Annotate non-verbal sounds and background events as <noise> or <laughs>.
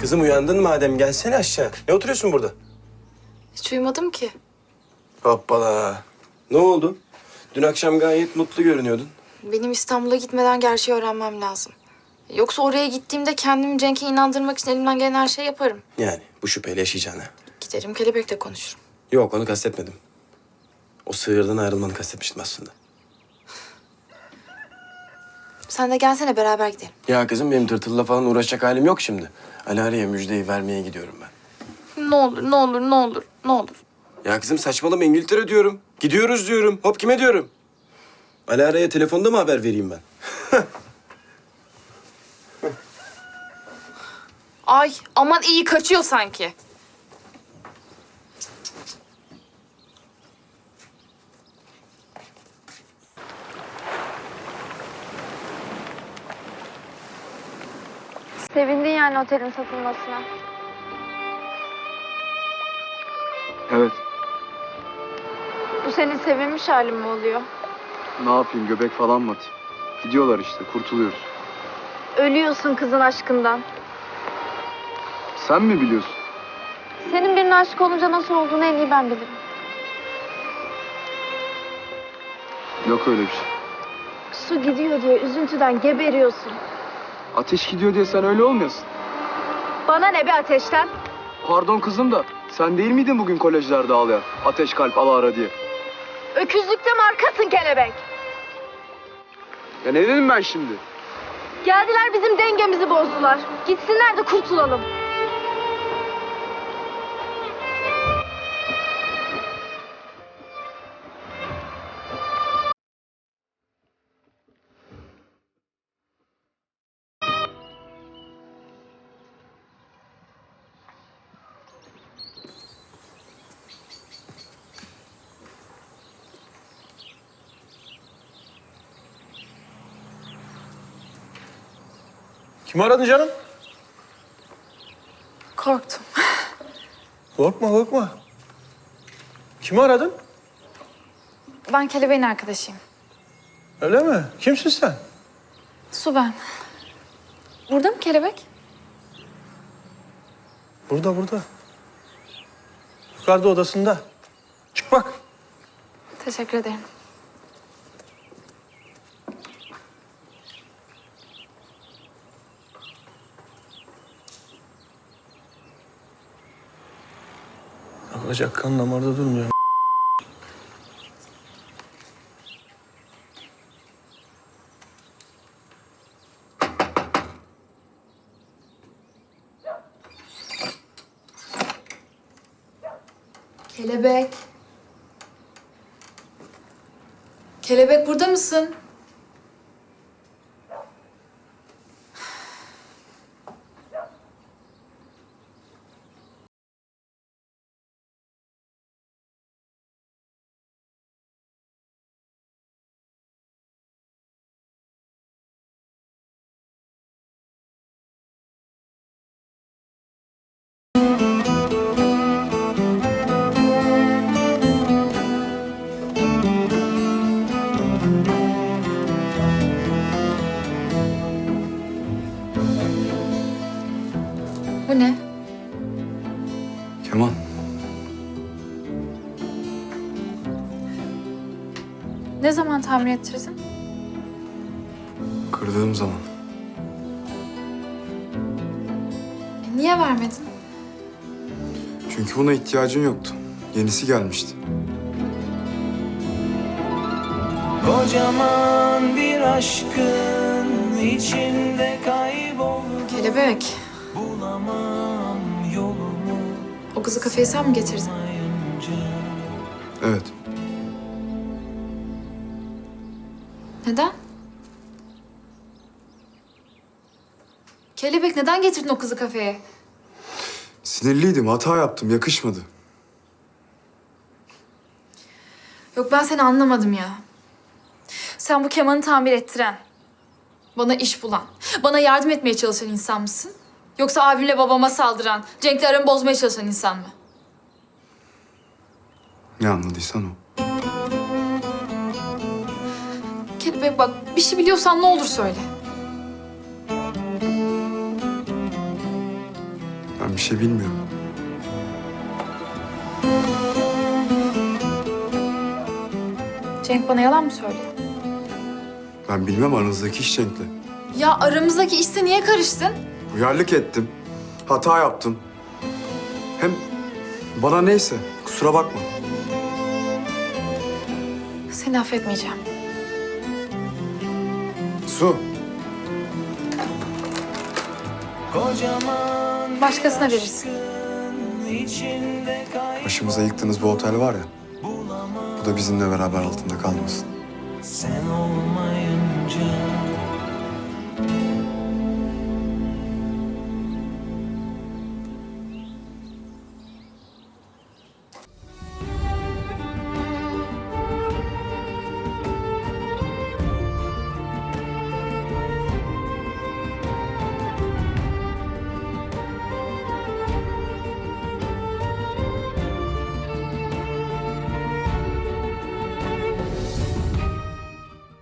Kızım uyandın madem gelsene aşağı. Ne oturuyorsun burada? Hiç uyumadım ki. Hoppala. Ne oldu? Dün akşam gayet mutlu görünüyordun. Benim İstanbul'a gitmeden gerçeği öğrenmem lazım. Yoksa oraya gittiğimde kendimi Cenk'e inandırmak için elimden gelen her şeyi yaparım. Yani bu şüpheyle yaşayacağına. Giderim kelebekle konuşurum. Yok onu kastetmedim. O sığırdan ayrılmanı kastetmiştim aslında. Sen de gelsene beraber gidelim. Ya kızım benim tırtılla falan uğraşacak halim yok şimdi. Alara'ya müjdeyi vermeye gidiyorum ben. Ne olur, ne olur, ne olur, ne olur. Ya kızım saçmalama İngiltere diyorum. Gidiyoruz diyorum. Hop kime diyorum? Alara'ya telefonda mı haber vereyim ben? <laughs> Ay aman iyi kaçıyor sanki. Sevindin yani otelin satılmasına. Evet. Bu senin sevinmiş halin mi oluyor? Ne yapayım göbek falan mı atayım? Gidiyorlar işte kurtuluyoruz. Ölüyorsun kızın aşkından. Sen mi biliyorsun? Senin birine aşık olunca nasıl olduğunu en iyi ben bilirim. Yok öyle bir şey. Su gidiyor diye üzüntüden geberiyorsun. Ateş gidiyor diye sen öyle olmuyorsun. Bana ne bir ateşten? Pardon kızım da sen değil miydin bugün kolejlerde ağlayan? Ateş kalp ala ara diye. Öküzlükte markasın kelebek. Ya ne dedim ben şimdi? Geldiler bizim dengemizi bozdular. Gitsinler de kurtulalım. Kim aradın canım? Korktum. Korkma korkma. Kimi aradın? Ben kelebeğin arkadaşıyım. Öyle mi? Kimsin sen? Su ben. Burada mı kelebek? Burada burada. Yukarıda odasında. Çık bak. Teşekkür ederim. Yapacak kan damarda durmuyor. Kelebek. Kelebek burada mısın? Ne zaman tamir ettirdin? Kırdığım zaman. E, niye vermedin? Çünkü buna ihtiyacın yoktu. Yenisi gelmişti. Kocaman bir aşkın içinde kaybol Kelebek. Bulamam yolumu O kızı kafeye sen mi getirdin? Evet. Neden? Kelebek neden getirdin o kızı kafeye? Sinirliydim. Hata yaptım. Yakışmadı. Yok ben seni anlamadım ya. Sen bu kemanı tamir ettiren, bana iş bulan, bana yardım etmeye çalışan insan mısın? Yoksa abimle babama saldıran, Cenk'le aramı bozmaya çalışan insan mı? Ne anladıysan o. Kelebek bak bir şey biliyorsan ne olur söyle. Ben bir şey bilmiyorum. Cenk bana yalan mı söylüyor? Ben bilmem aranızdaki iş Cenk'le. Ya aramızdaki işte niye karıştın? Uyarlık ettim. Hata yaptım. Hem bana neyse kusura bakma. Seni affetmeyeceğim. Su. Kocaman Başkasına verirsin. Başımıza yıktığınız bu otel var ya. Bu da bizimle beraber altında kalmasın. Sen olmayınca